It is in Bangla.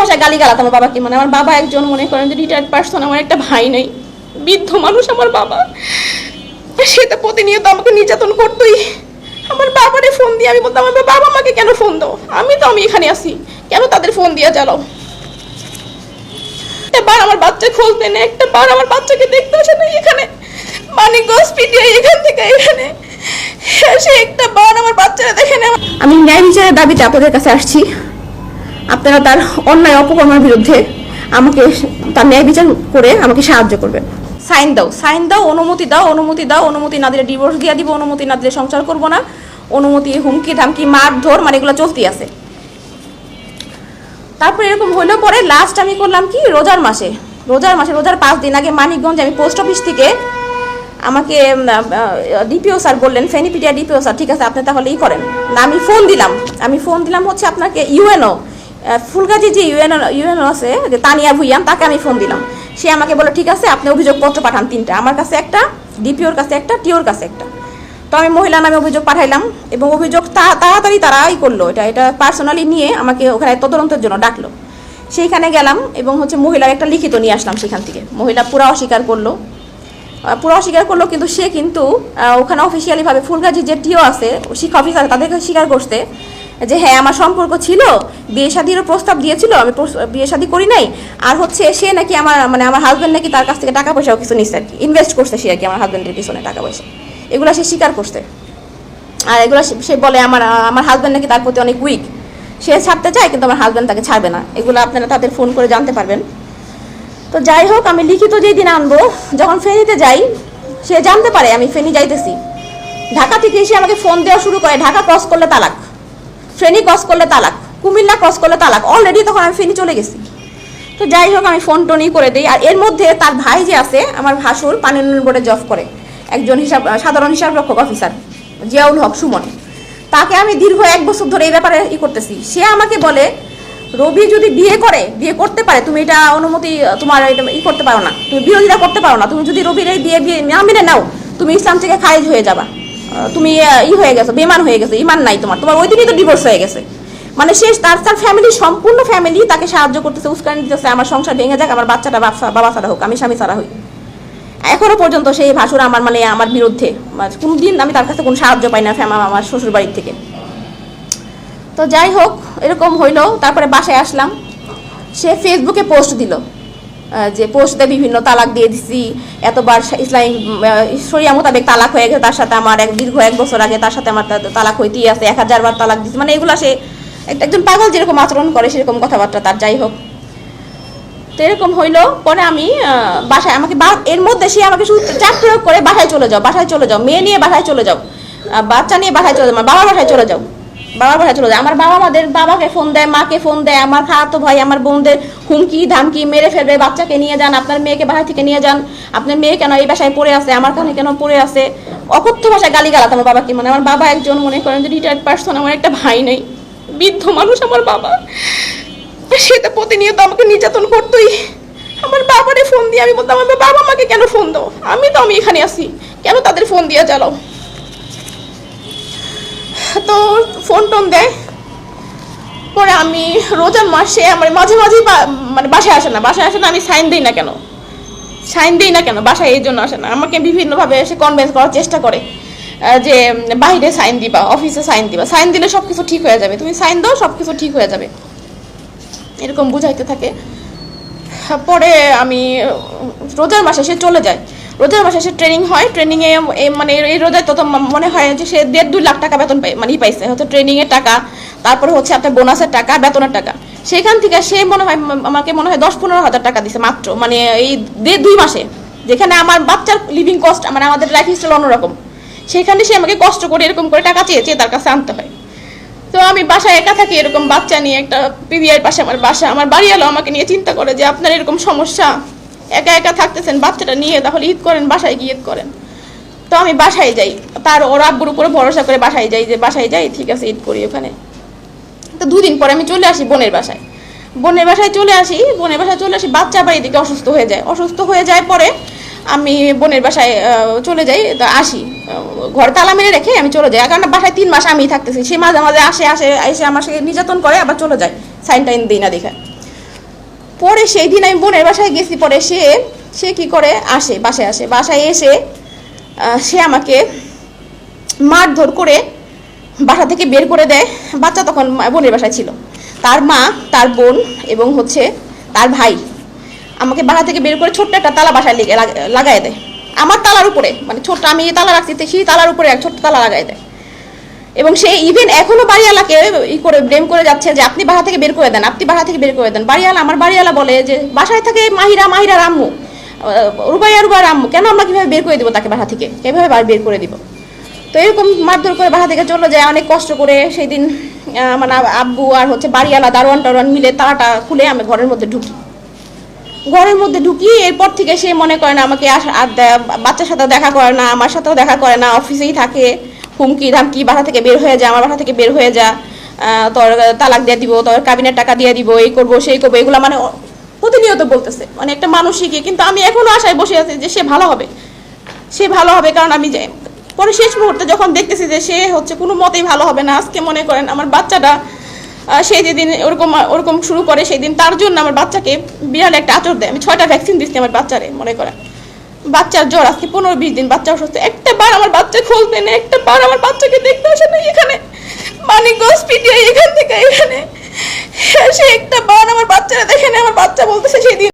ভাষায় গালি গালাত আমার বাবাকে মানে আমার বাবা একজন মনে করেন যে রিটায়ার্ড পার্সন আমার একটা ভাই নেই। বৃদ্ধ মানুষ আমার বাবা। সে তো প্রতিনিয়ত আমাকে নির্যাতন করতোই। আমার বাবারে ফোন দিয়ে আমি বলতাম, আমার বাবা আমাকে কেন ফোন দাও? আমি তো, আমি এখানে আছি। কেন তাদের ফোন দিয়ে একটা বার আমার বাচ্চা দেয় না একটা বার আমার বাচ্চাকে দেখতে আসে না এখানে। মানিকগঞ্জ পিটিআই এখান থেকে, এখানে। সে একটা বার আমার বাচ্চারা দেখে না আমি ন্যায় বিচারের দাবিতে আপনাদের কাছে আসছি। আপনারা তার অন্যায় অপকর্মের বিরুদ্ধে আমাকে তার ন্যায় বিচার করে আমাকে সাহায্য করবেন। সাইন দাও সাইন দাও, অনুমতি দাও অনুমতি দাও, অনুমতি না দিলে ডিভোর্স দিয়ে দিব, অনুমতি না দিলে সংসার করব না। অনুমতি, হুমকি, ধামকি, মারধর মানে এগুলো চলতেই আছে। তারপর এরকম হলো পরে লাস্ট আমি করলাম কি? রোজার মাসে। রোজার মাসে, রোজার পাঁচ দিন আগে মানিকগঞ্জ আমি পোস্ট অফিস থেকে আমাকে ডিপিও স্যার বললেন, ফেনিপিডিয়া ডিপিও স্যার, ঠিক আছে, আপনি তাহলে ই করেন। না আমি ফোন দিলাম। আমি ফোন দিলাম হচ্ছে আপনাকে, ইউএনও। ফুলগাজি যে ইউএনও ইউএনও আছে, যে তানিয়া ভুইয়ান, তাকে আমি ফোন দিলাম। সে আমাকে বলে ঠিক আছে, আপনি অভিযোগপত্র পাঠান তিনটা। আমার কাছে একটা, ডিপিওর কাছে একটা, টিওর কাছে একটা। তো আমি মহিলা নামে অভিযোগ পাঠাইলাম এবং অভিযোগ তাড়াতাড়ি তারাই করল। এটা এটা পার্সোনালি নিয়ে আমাকে ওখানে তদন্তের জন্য ডাকলো। সেইখানে গেলাম এবং হচ্ছে মহিলার একটা লিখিত নিয়ে আসলাম সেখান থেকে। মহিলা পুরা অস্বীকার করল। পুরো অস্বীকার করল কিন্তু সে কিন্তু ওখানে অফিসিয়ালি ভাবে ফুলগাজি যে টিও আছে, শিক্ষা অফিসার তাদেরকে স্বীকার করছে। যে হ্যাঁ আমার সম্পর্ক ছিল, বিয়ে শাদিরও প্রস্তাব দিয়েছিল, আমি বিয়ে শাদি করি নাই। আর হচ্ছে সে নাকি আমার মানে আমার হাজব্যান্ড নাকি তার কাছ থেকে টাকা পয়সাও কিছু নিচ্ছে আর কি। ইনভেস্ট করছে সে আর কি আমার হাজব্যান্ডের পিছনে টাকা পয়সা। এগুলো সে স্বীকার করছে। আর এগুলো সে- বলে আমার আমার হাজব্যান্ড নাকি তার প্রতি অনেক উইক সে ছাড়তে চায়, কিন্তু আমার হাজব্যান্ড তাকে ছাড়বে না। এগুলো আপনারা তাদের ফোন করে জানতে পারবেন। তো যাই হোক, আমি লিখিত যেই দিন আনব, যখন ফেনীতে যাই, সে জানতে পারে আমি ফেনী যাইতেছি। ঢাকা থেকে এসে আমাকে ফোন দেওয়া শুরু করে, ঢাকা ক্রস করলে তালাক। ফেনী ক্রস করলে তালাক, কুমিল্লা ক্রস করলে তালাক অলরেডি তখন আমি ফেনী চলে গেছি। তো যাই হোক, আমি ফোন টোনই করে দিই, আর এর মধ্যে তার ভাই যে আছে, আমার ভাসুর পানি উন্নয়ন বোর্ডে জব করে, একজন হিসাব, সাধারণ হিসাব রক্ষক অফিসার জিয়াউল হক সুমন। তাকে আমি দীর্ঘ এক বছর ধরে এই ব্যাপারে ই করতেছি। সে আমাকে বলে, রবি যদি বিয়ে করে, বিয়ে করতে পারে, তুমি এটা অনুমতি, তোমার ই করতে পারো না, তুমি বিরোধিতা করতে পারো না, তুমি যদি রবির এই বিয়ে বিয়ে না মেনে নাও, তুমি ইসলাম থেকে খারিজ হয়ে যাবা। তুমি ই হয়ে গেছো বেমান হয়ে গেছো, ইমান নাই তোমার। তোমার ওই দিনই তো ডিভোর্স হয়ে গেছে। মানে শেষ, তার তার ফ্যামিলি সম্পূর্ণ ফ্যামিলি তাকে সাহায্য করতেছে, উস্কানি দিতেছে, আমার সংসার ভেঙে যাক, আমার বাচ্চাটা বাবা- ছাড়া হোক, আমি স্বামী ছাড়া হই। এখনও পর্যন্ত সেই ভাসুর আমার মানে আমার বিরুদ্ধে কোনো দিন আমি তার কাছে কোনো সাহায্য পাই না ফ্যামা আমার শ্বশুর বাড়ির থেকে। তো যাই হোক, এরকম হইল, তারপরে বাসায় আসলাম। সে ফেসবুকে পোস্ট দিল। যে পোস্টে বিভিন্ন তালাক দিয়ে দিছি। এতবার ইসলামিক শরিয়া মোতাবেক তালাক হয়ে গেছে, তার সাথে আমার এক দীর্ঘ এক বছর আগে তার সাথে আমার তালাক হইতেই আছে, এক হাজার বার তালাক দিছি। মানে এগুলো সে একজন পাগল যেরকম আচরণ করে, সেরকম কথাবার্তা তার, যাই হোক। তো এরকম হইল, পরে আমি বাসায় আমাকে এর মধ্যে সে আমাকে শুধু চাপ প্রয়োগ করে, বাসায় চলে যাও, বাসায় চলে যাও, মেয়ে নিয়ে বাসায় চলে যাও বাচ্চা নিয়ে বাসায় চলে যাও বাবার বাসায় চলে যাও, বাবার বাসায় চলে যাও। আমার বাবা আমাদের বাবাকে ফোন দেয়, মাকে ফোন দেয়, আমার খালাতো ভাই, আমার বোনদের হুমকি, ধামকি মেরে ফেলবে, বাচ্চাকে নিয়ে যান, আপনার মেয়েকে বাসা থেকে নিয়ে যান। আপনার মেয়ে কেন এই বাসায় পড়ে আছে? আমার কানে কেন পড়ে আছে? অকথ্য ভাষায় গালি গালাত আমার বাবাকে। মানে আমার বাবা একজন, মনে করেন যে রিটায়ার্ড পার্সন আমার একটা ভাই নেই। বৃদ্ধ মানুষ আমার বাবা। সে তো প্রতিনিয়ত আমাকে নির্যাতন করতোই। আমার বাবারে ফোন দিয়ে আমি বলতাম, আমার বাবা আমাকে কেন ফোন দাও? আমি তো, আমি এখানে আছি। কেন তাদের ফোন দিয়ে চালাও তো ফোন টোন দেয়। পরে আমি রোজার মাসে আমার মাঝে মাঝেই মানে বাসায় আসে না, বাসায় আসে না, আমি সাইন দিই না কেন? সাইন দিই না কেন? বাসায় এই জন্য আসে না। আমাকে বিভিন্নভাবে এসে কনভিন্স করার চেষ্টা করে যে বাইরে সাইন দিবা অফিসে সাইন দিবা। সাইন দিলে সব কিছু ঠিক হয়ে যাবে। তুমি সাইন দাও সব কিছু ঠিক হয়ে যাবে। এরকম বুঝাইতে থাকে। পরে আমি, রোজার মাসে সে চলে যায়। রোজার মাসে সে ট্রেনিং হয়। ট্রেনিংয়ে মানে এই রোজায় তত মনে হয় যে সে দেড় দুই লাখ টাকা বেতন পাই মানে পাইছে। হয়তো ট্রেনিংয়ের টাকা তারপরে হচ্ছে আপনার বোনাসের টাকা, বেতনের টাকা। সেখান থেকে সে মনে হয়, আমাকে মনে হয় দশ পনেরো হাজার টাকা দিছে মাত্র মানে এই দুই মাসে। যেখানে আমার বাচ্চার লিভিং কস্ট মানে আমাদের লাইফ স্টাইল অন্যরকম। সেখানে সে আমাকে কষ্ট করে এরকম করে টাকা চেয়ে চেয়ে তার কাছে আনতে হয়। তো আমি বাসায় একা থাকি, এরকম বাচ্চা নিয়ে একটা পিবিআর পাশে আমার বাসা। আমার বাড়ি এলো আমাকে নিয়ে চিন্তা করে যে, আপনার এরকম সমস্যা? একা একা থাকতেছেন বাচ্চাটা নিয়ে, তাহলে ঈদ করেন, বাসায় গিয়ে ঈদ করেন। তো আমি বাসায় যাই। তার ওর আব্বুর উপরে ভরসা করে বাসায় যাই যে, বাসায় যাই, ঠিক আছে, ঈদ করি ওখানে। তো দুদিন পরে আমি চলে আসি বোনের বাসায়। বোনের বাসায় চলে আসি, বোনের বাসায় চলে আসি, বাচ্চা আবার এদিকে অসুস্থ হয়ে যায়। অসুস্থ হয়ে যায় পরে আমি বোনের বাসায় চলে যাই, তো আসি। ঘর তালা মেরে রেখে আমি চলে যাই। কারণ বাসায় তিন মাস আমি থাকতেছি। সে মাঝে মাঝে আসে আসে, এসে আমার সাথে নির্যাতন করে, আবার চলে যায়। সাইন টাইন দিই না দেখে। পরে সেই দিন আমি বোনের বাসায় গেছি, পরে সে সে কি করে? আসে, বাসায় আসে। বাসায় এসে সে আমাকে মারধর করে বাসা থেকে বের করে দেয়। বাচ্চা তখন বোনের বাসায় ছিল। তার মা, তার বোন এবং হচ্ছে তার ভাই আমাকে বাসা থেকে বের করে ছোট্ট একটা তালা বাসায় লেগে লাগাই দেয়। আমার তালার উপরে মানে ছোট্ট আমি তালা রাখছি তো সেই তালার উপরে এক ছোট্ট তালা লাগাই দেয়। এবং সে ইভেন এখনও বাড়িওয়ালাকে ই করে ব্লেম করে যাচ্ছে যে, আপনি বাসা থেকে বের করে দেন, আপনি বাসা থেকে বের করে দেন। বাড়িওয়ালা, আমার বাড়িওয়ালা বলে যে, বাসায় থাকে মাহিরা মাহিরা রাম্মু রুবাইয়া রুবা রাম্মু, কেন আমরা কীভাবে বের করে দেবো তাকে বাসা থেকে? এভাবে বের করে দিব? তো এরকম মারধর করে বাসা থেকে চলে যায়, অনেক কষ্ট করে। সেই দিন মানে আব্বু আর হচ্ছে বাড়িওয়ালা, দারোয়ান টারোয়ান মিলে তালাটা খুলে আমি ঘরের মধ্যে ঢুকি। ঘরের মধ্যে ঢুকি, এরপর থেকে সে মনে করে না আমাকে আর বাচ্চার সাথেও দেখা করে না, আমার সাথেও দেখা করে না, অফিসেই থাকে। হুমকি, ধামকি, বাসা থেকে বের হয়ে যা, আমার বাসা থেকে বের হয়ে যা। তোর তালাক দিয়ে দিব, তোর কাবিনের টাকা দিয়ে দিব, এই করব, সেই করব, এগুলো মানে প্রতিনিয়ত বলতেছে। মানে একটা মানসিকই, কিন্তু আমি এখনও আশায় বসে আছি যে সে ভালো হবে। সে ভালো হবে, কারণ আমি পরে শেষ মুহূর্তে যখন দেখতেছি যে সে হচ্ছে কোনো মতেই ভালো হবে না, আজকে মনে করেন আমার বাচ্চাটা সে যেদিন ওরকম ওরকম শুরু করে সেই দিন তার জন্য আমার বাচ্চাকে বিড়াল একটা আচর দেয়। আমি ছয়টা ভ্যাকসিন দিচ্ছি আমার বাচ্চারে, মনে করেন। বাচ্চার জ্বর আজকে পনেরো বিশ দিন, বাচ্চা অসুস্থ। একটা বার আমার বাচ্চা খুলতে নেই, একটা বার আমার বাচ্চাকে দেখতে আসে না এখানে। মানিকগঞ্জ পিটিআই এখান থেকে এখানে। সে একটা বার আমার বাচ্চারা দেখে নেই আমার বাচ্চা বলতেছে সেদিন